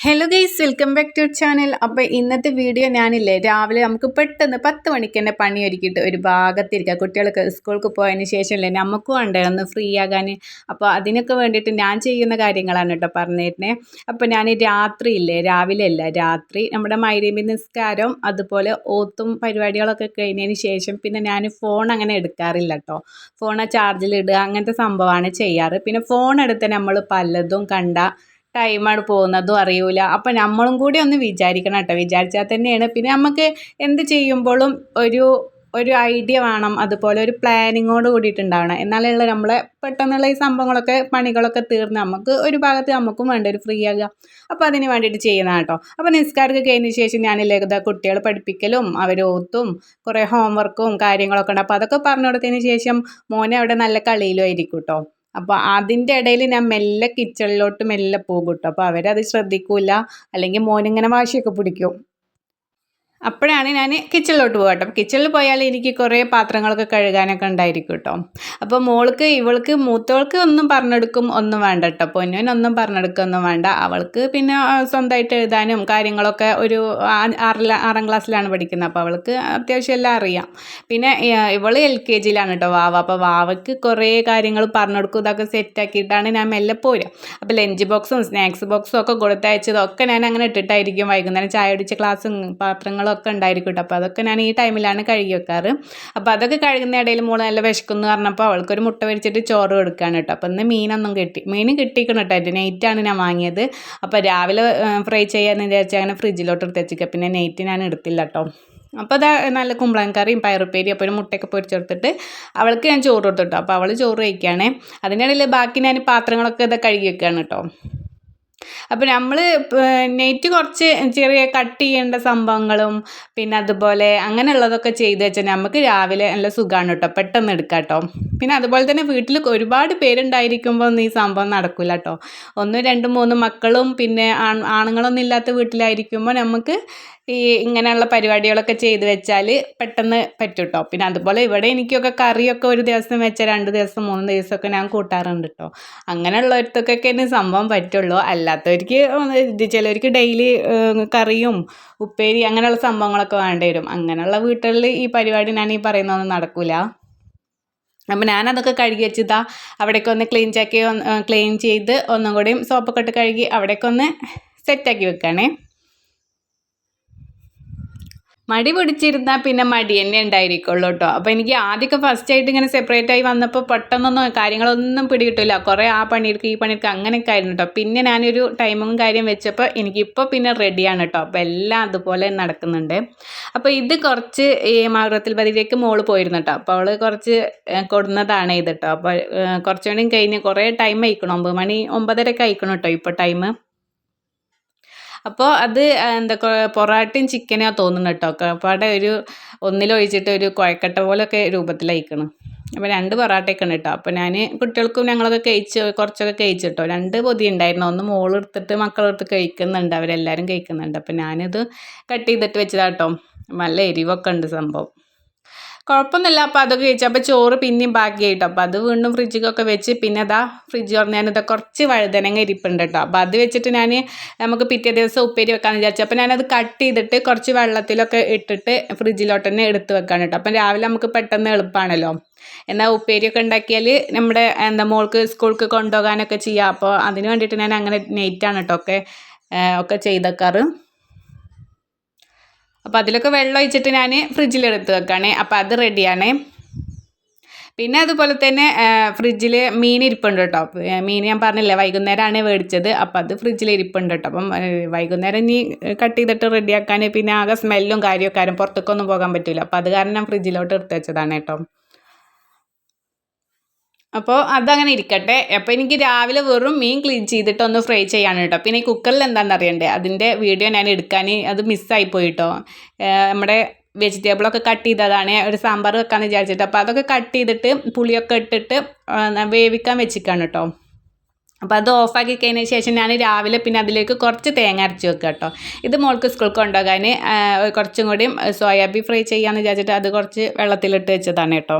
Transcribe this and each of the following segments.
Hello guys welcome back to channel അപ്പോൾ ഇന്നത്തെ video ഞാനില്ലേ രാവിലെ നമുക്ക് പെട്ടെന്ന് പത്ത് മണിക്ക് തന്നെ പണി ഒരുക്കിയിട്ട് ഒരു ഭാഗത്തിരിക്കുക കുട്ടികൾക്ക് സ്കൂൾക്ക് പോയതിന് ശേഷമല്ലേ നമുക്കും ഉണ്ടായിരുന്നു ഫ്രീ ആകാൻ. അപ്പോൾ അതിനൊക്കെ വേണ്ടിയിട്ട് ഞാൻ ചെയ്യുന്ന കാര്യങ്ങളാണ് കേട്ടോ പറഞ്ഞിരുന്നത് അപ്പോൾ ഞാൻ രാത്രിയില്ലേ രാവിലെ അല്ല രാത്രി നമ്മുടെ മൈരീമി നിസ്കാരം അതുപോലെ ഓത്തും പരിപാടികളൊക്കെ കഴിഞ്ഞതിന് ശേഷം പിന്നെ ഞാൻ ഫോൺ അങ്ങനെ എടുക്കാറില്ല കേട്ടോ. ഫോൺ ചാർജിലിടുക അങ്ങനത്തെ സംഭവമാണ് ചെയ്യാറ്. പിന്നെ ഫോൺ എടുത്ത് നമ്മൾ പലതും കണ്ട ടൈമാണ് പോകുന്നതും അറിയൂല. അപ്പം നമ്മളും കൂടി ഒന്ന് വിചാരിക്കണം കേട്ടോ. വിചാരിച്ചാൽ തന്നെയാണ്. പിന്നെ നമുക്ക് എന്ത് ചെയ്യുമ്പോഴും ഒരു ഒരു ഐഡിയ വേണം. അതുപോലെ ഒരു പ്ലാനിങ്ങോട് കൂടിയിട്ടുണ്ടാവണം. എന്നാലുള്ള നമ്മളെ പെട്ടെന്നുള്ള ഈ സംഭവങ്ങളൊക്കെ പണികളൊക്കെ തീർന്ന് നമുക്ക് ഒരു ഭാഗത്ത് നമുക്കും വേണ്ട ഒരു ഫ്രീ ആകുക അപ്പോൾ അതിന് വേണ്ടിയിട്ട് ചെയ്യുന്ന കേട്ടോ. അപ്പോൾ നിസ്കാരമൊക്കെ കഴിഞ്ഞ ശേഷം ഞാൻ ലഘുത കുട്ടികളെ പഠിപ്പിക്കലും അവർ ഓത്തും കുറേ ഹോംവർക്കും കാര്യങ്ങളൊക്കെ ഉണ്ട്. അപ്പോൾ അതൊക്കെ പറഞ്ഞു കൊടുത്തതിന് ശേഷം മോനെ അവിടെ നല്ല കളിയിലും ആയിരിക്കും കേട്ടോ. അപ്പോൾ അതിന്റെ ഇടയിൽ ഞാൻ മെല്ലെ കിച്ചണിലോട്ട് മെല്ലെ പോകും കേട്ടോ അപ്പോൾ അവരത് ശ്രദ്ധിക്കില്ല അല്ലെങ്കിൽ മോനിങ്ങനെ വാശിയൊക്കെ പിടിക്കും. അപ്പോഴാണ് ഞാൻ കിച്ചണിലോട്ട് പോകട്ടെ കേട്ടോ. കിച്ചണിൽ പോയാൽ എനിക്ക് കുറേ പാത്രങ്ങളൊക്കെ കഴുകാനൊക്കെ ഉണ്ടായിരിക്കും കേട്ടോ. അപ്പോൾ മോൾക്ക് ഇവൾക്ക് മൂത്തവൾക്ക് ഒന്നും പറഞ്ഞെടുക്കും ഒന്നും വേണ്ട കേട്ടോ. പൊന്നുവിനൊന്നും പറഞ്ഞെടുക്കൊന്നും വേണ്ട. അവൾക്ക് പിന്നെ സ്വന്തമായിട്ട് എഴുതാനും കാര്യങ്ങളൊക്കെ ഒരു ആറില ആറാം ക്ലാസ്സിലാണ് പഠിക്കുന്നത്. അപ്പോൾ അവൾക്ക് അത്യാവശ്യം എല്ലാം അറിയാം. പിന്നെ ഇവൾ എൽ കെ ജിയിലാണ് കേട്ടോ വാവ. അപ്പോൾ വാവയ്ക്ക് കുറേ കാര്യങ്ങൾ പറഞ്ഞെടുക്കും. ഇതൊക്കെ സെറ്റാക്കിയിട്ടാണ് ഞാൻ മെല്ലെ പോരുക. അപ്പോൾ ലഞ്ച് ബോക്സും സ്നാക്സ് ബോക്സും ഒക്കെ കൊടുത്തയച്ചതൊക്കെ ഞാൻ അങ്ങനെ ഇട്ടിട്ടായിരിക്കും വൈകുന്നേരം ചായ അടിച്ച ക്ലാസ്സും പാത്രങ്ങളും ഒക്കെ ഉണ്ടായിരിക്കും കേട്ടോ അപ്പോൾ അതൊക്കെ ഞാൻ ഈ ടൈമിലാണ് കഴുകി വെക്കാറ്. അപ്പോൾ അതൊക്കെ കഴുകുന്ന ഇടയിൽ മോൾ നല്ല വിശക്കുന്നു പറഞ്ഞപ്പോൾ അവൾക്കൊരു മുട്ട വരിച്ചിട്ട് ചോറ് കൊടുക്കുകയാണ് കേട്ടോ അപ്പോൾ ഇന്ന് മീനൊന്നും കിട്ടി മീൻ കിട്ടിക്കണം കേട്ടോ അതിന്റെ നെയ്റ്റാണ് ഞാൻ വാങ്ങിയത്. അപ്പോൾ രാവിലെ ഫ്രൈ ചെയ്യാമെന്ന് വിചാരിച്ചാൽ അങ്ങനെ ഫ്രിഡ്ജിലോട്ട് എടുത്ത് വെച്ചിരിക്കുക പിന്നെ നെയ്റ്റ് ഞാൻ എടുത്തില്ല കേട്ടോ അപ്പോൾ അത് നല്ല കുമ്പളൻ കറിയും പയറുപ്പേരി അപ്പോൾ ഒരു മുട്ടയൊക്കെ പൊരിച്ചെടുത്തിട്ട് അവൾക്ക് ഞാൻ ചോറ് കൊടുത്തിട്ടോ അപ്പോൾ അവൾ ചോറ് കഴിക്കുകയാണേ അതിന്റെ ഇടയിൽ ബാക്കി ഞാൻ പാത്രങ്ങളൊക്കെ ഇതൊക്കെ കഴുകി വെക്കുകയാണ് കേട്ടോ അപ്പോൾ നമ്മൾ നെറ്റ് കുറച്ച് ചെറിയ കട്ട് ചെയ്യേണ്ട സംഭവങ്ങളും പിന്നെ അതുപോലെ അങ്ങനെയുള്ളതൊക്കെ ചെയ്ത് വെച്ചാൽ നമുക്ക് രാവിലെ നല്ല സുഖമാണ് കേട്ടോ പെട്ടെന്ന് എടുക്കാം കേട്ടോ പിന്നെ അതുപോലെ തന്നെ വീട്ടിൽ ഒരുപാട് പേരുണ്ടായിരിക്കുമ്പോൾ ഒന്നും ഈ സംഭവം നടക്കില്ല കേട്ടോ ഒന്ന് രണ്ടും മൂന്നും മക്കളും പിന്നെ ആണുങ്ങളൊന്നും ഇല്ലാത്ത വീട്ടിലായിരിക്കുമ്പോൾ നമുക്ക് ഈ ഇങ്ങനെയുള്ള പരിപാടികളൊക്കെ ചെയ്ത് വെച്ചാൽ പെട്ടെന്ന് പറ്റും കേട്ടോ പിന്നെ അതുപോലെ ഇവിടെ എനിക്കൊക്കെ കറിയൊക്കെ ഒരു ദിവസം വെച്ചാൽ രണ്ട് ദിവസം മൂന്ന് ദിവസമൊക്കെ ഞാൻ കൂട്ടാറുണ്ട് കേട്ടോ അങ്ങനെയുള്ളവർക്കൊക്കെ ഇനി സംഭവം പറ്റുള്ളൂ. അല്ലാത്തവർക്ക് ചിലവർക്ക് ഡെയിലി കറിയും ഉപ്പേരി അങ്ങനെയുള്ള സംഭവങ്ങളൊക്കെ വേണ്ടി വരും. അങ്ങനെയുള്ള വീട്ടുകളിൽ ഈ പരിപാടി ഞാൻ ഈ പറയുന്നതൊന്നും നടക്കില്ല അപ്പം ഞാനതൊക്കെ കഴുകി വെച്ചിതാ. അവിടേക്ക് ഒന്ന് ക്ലീൻ ചാക്കി ക്ലീൻ ചെയ്ത് ഒന്നും കൂടിയും സോപ്പൊക്കെ ഇട്ട് കഴുകി അവിടേക്ക് ഒന്ന് സെറ്റാക്കി വെക്കണേ. മടി പിടിച്ചിരുന്നാൽ പിന്നെ മടി തന്നെ ഉണ്ടായിരിക്കുള്ളൂ കേട്ടോ. അപ്പോൾ എനിക്ക് ആദ്യമൊക്കെ ഫസ്റ്റ് ആയിട്ട് ഇങ്ങനെ സെപ്പറേറ്റ് ആയി വന്നപ്പോൾ പെട്ടെന്നൊന്നും കാര്യങ്ങളൊന്നും പിടികിട്ടില്ല. കുറേ ആ പണിയെടുക്കുക ഈ പണിയെടുക്കുക അങ്ങനെയൊക്കെ ആയിരുന്നു കേട്ടോ. പിന്നെ ഞാനൊരു ടൈമും കാര്യം വെച്ചപ്പോൾ എനിക്കിപ്പോൾ പിന്നെ റെഡിയാണ് കേട്ടോ. അപ്പോൾ എല്ലാം അതുപോലെ നടക്കുന്നുണ്ട്. അപ്പോൾ ഇത് കുറച്ച് ഈ മാഗ്രത്തിൽ പതിലേക്ക് മോൾ പോയിരുന്നു കേട്ടോ. അപ്പോൾ അവൾ കുറച്ച് കൊടുന്നതാണ് ഇത് കേട്ടോ. അപ്പോൾ കുറച്ചുകൂടി കഴിഞ്ഞ് കുറേ ടൈം അയക്കണം ഒമ്പത് മണി ഒമ്പതരക്ക് അയക്കണം കേട്ടോ ഇപ്പോൾ ടൈം അപ്പോൾ അത് എന്താ പൊറാട്ടയും ചിക്കനാണ് തോന്നുന്നത് കേട്ടോ. അപ്പോൾ ഒരു ഒന്നിലൊഴിച്ചിട്ട് ഒരു കുഴക്കട്ട പോലെയൊക്കെ രൂപത്തിലയക്കണം അപ്പോൾ രണ്ട് പൊറാട്ടയൊക്കെ ഉണ്ട് കേട്ടോ. അപ്പോൾ ഞാൻ കുട്ടികൾക്കും ഞങ്ങളൊക്കെ കഴിച്ച് കുറച്ചൊക്കെ കഴിച്ചു കേട്ടോ. രണ്ട് പൊതി ഉണ്ടായിരുന്നു. ഒന്ന് മോളെടുത്തിട്ട് മക്കളെടുത്ത് കഴിക്കുന്നുണ്ട്. അവരെല്ലാവരും കഴിക്കുന്നുണ്ട്. അപ്പോൾ ഞാനിത് കട്ട് ചെയ്തിട്ട് വെച്ചതാട്ടോ നല്ല എരിവൊക്കെ ഉണ്ട് സംഭവം. കുഴപ്പമൊന്നുമില്ല. അപ്പോൾ അതൊക്കെ കഴിച്ചു അപ്പോൾ ചോറ് പിന്നെയും ബാക്കിയായിട്ടോ അപ്പോൾ അത് വീണ്ടും ഫ്രിഡ്ജിലൊക്കെ വെച്ച് പിന്നെ അതാ ഫ്രിഡ്ജ് തുറന്ന് ഞാനിതാ കുറച്ച് വഴുതനങ്ങ ഇരിപ്പുണ്ട് കേട്ടോ. അപ്പോൾ അത് വെച്ചിട്ട് ഞാൻ നമുക്ക് പിറ്റേ ദിവസം ഉപ്പേരി വെക്കാമെന്ന് വിചാരിച്ചു. അപ്പോൾ ഞാനത് കട്ട് ചെയ്തിട്ട് കുറച്ച് വെള്ളത്തിലൊക്കെ ഇട്ടിട്ട് ഫ്രിഡ്ജിലോട്ട് തന്നെ എടുത്ത് വെക്കാൻ കേട്ടോ. അപ്പം രാവിലെ നമുക്ക് പെട്ടെന്ന് എളുപ്പമാണല്ലോ എന്നാൽ ഉപ്പേരിയൊക്കെ ഉണ്ടാക്കിയാൽ നമ്മുടെ എന്താ മോൾക്ക് സ്കൂൾക്ക് കൊണ്ടുപോകാനൊക്കെ ചെയ്യാം. അപ്പോൾ അതിന് വേണ്ടിയിട്ട് ഞാൻ അങ്ങനെ നെയ്റ്റാണ് കേട്ടോ ഒക്കെ ഒക്കെ ചെയ്തേക്കാറ്. അപ്പോൾ അതിലൊക്കെ വെള്ളം ഒഴിച്ചിട്ട് ഞാൻ ഫ്രിഡ്ജിലെടുത്ത് വെക്കുകയാണേ അപ്പോൾ അത് റെഡിയാണ് പിന്നെ അതുപോലെ തന്നെ ഫ്രിഡ്ജിൽ മീൻ ഇരിപ്പുണ്ട് കേട്ടോ മീൻ ഞാൻ പറഞ്ഞില്ലേ വൈകുന്നേരമാണ് മേടിച്ചത് അപ്പോൾ അത് ഫ്രിഡ്ജിൽ ഇരിപ്പുണ്ട് കേട്ടോ അപ്പം വൈകുന്നേരം ഇനി കട്ട് ചെയ്തിട്ട് റെഡിയാക്കാൻ പിന്നെ ആകെ സ്മെല്ലും കാര്യമൊക്കെ ആരും പുറത്തേക്കൊന്നും പോകാൻ പറ്റില്ല അപ്പോൾ അത് കാരണം ഞാൻ ഫ്രിഡ്ജിലോട്ട് എടുത്ത് വെച്ചതാണ് കേട്ടോ അപ്പോൾ അതങ്ങനെ ഇരിക്കട്ടെ. അപ്പോൾ എനിക്ക് രാവിലെ വെറും മീൻ ക്ലീൻ ചെയ്തിട്ട് ഒന്ന് ഫ്രൈ ചെയ്യാണ് കേട്ടോ പിന്നെ ഈ കുക്കറിൽ എന്താണെന്ന് അറിയണ്ടേ? അതിന്റെ വീഡിയോ ഞാൻ എടുക്കാൻ അത് മിസ്സായി പോയിട്ടോ നമ്മുടെ വെജിറ്റബിളൊക്കെ കട്ട് ചെയ്തതാണ്. ഒരു സാമ്പാർ വെക്കാമെന്ന് വിചാരിച്ചിട്ട്. അപ്പോൾ അതൊക്കെ കട്ട് ചെയ്തിട്ട് പുളിയൊക്കെ ഇട്ടിട്ട് വേവിക്കാൻ വെച്ചിക്കാണ് കേട്ടോ അപ്പോൾ അത് ഓഫാക്കി കഴിഞ്ഞതിന് ശേഷം ഞാൻ രാവിലെ പിന്നെ അതിലേക്ക് കുറച്ച് തേങ്ങ അരച്ച് വെക്കുക കേട്ടോ ഇത് മോൾക്ക് സ്കൂൾക്ക് കൊണ്ടുപോകാൻ കുറച്ചും കൂടി സോയാബീൻ ഫ്രൈ ചെയ്യാമെന്ന് വിചാരിച്ചിട്ട് അത് കുറച്ച് വെള്ളത്തിലിട്ട് വെച്ചതാണ് കേട്ടോ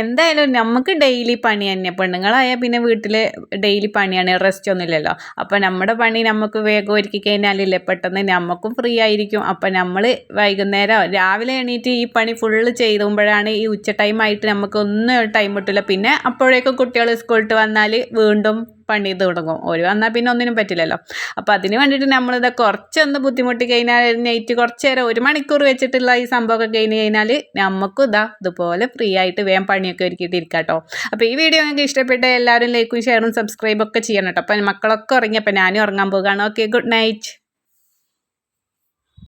എന്തായാലും നമുക്ക് ഡെയിലി പണി തന്നെ. പെണ്ണുങ്ങളായാൽ പിന്നെ വീട്ടിൽ ഡെയിലി പണിയാണ് റെസ്റ്റ് ഒന്നുമില്ലല്ലോ അപ്പോൾ നമ്മുടെ പണി നമുക്ക് വേഗം ഒരുക്കി കഴിഞ്ഞാലില്ലേ പെട്ടെന്ന് നമുക്കും ഫ്രീ ആയിരിക്കും. അപ്പോൾ നമ്മൾ വൈകുന്നേരം രാവിലെ എണീറ്റ് ഈ പണി ഫുള്ള് ചെയ്തുമ്പോഴാണ് ഈ ഉച്ച ടൈം ആയിട്ട് നമുക്ക് ഒന്നും ടൈം കിട്ടില്ല പിന്നെ അപ്പോഴേക്കും കുട്ടികൾ സ്കൂളിട്ട് വന്നാൽ വീണ്ടും പണി തുടങ്ങും. ഒരു വന്നാൽ പിന്നെ ഒന്നിനും പറ്റില്ലല്ലോ. അപ്പോൾ അതിന് വേണ്ടിയിട്ട് നമ്മളിത് കുറച്ചൊന്ന് ബുദ്ധിമുട്ടി കഴിഞ്ഞാൽ നൈറ്റ് കുറച്ച് നേരം ഒരു മണിക്കൂർ വെച്ചിട്ടുള്ള ഈ സംഭവമൊക്കെ കഴിഞ്ഞ് കഴിഞ്ഞാൽ നമുക്കും ഇതാ ഇതുപോലെ ഫ്രീ ആയിട്ട് വേഗം പണിയൊക്കെ ഒരുക്കിയിട്ട് ഇരിക്കാം കേട്ടോ അപ്പോൾ ഈ വീഡിയോ നിങ്ങൾക്ക് ഇഷ്ടപ്പെട്ട എല്ലാവരും ലൈക്കും ഷെയറും സബ്സ്ക്രൈബൊക്കെ ചെയ്യണം കേട്ടോ അപ്പം മക്കളൊക്കെ ഉറങ്ങിയപ്പോൾ ഞാനും ഉറങ്ങാൻ പോകുകയാണ് ഓക്കെ ഗുഡ് നൈറ്റ്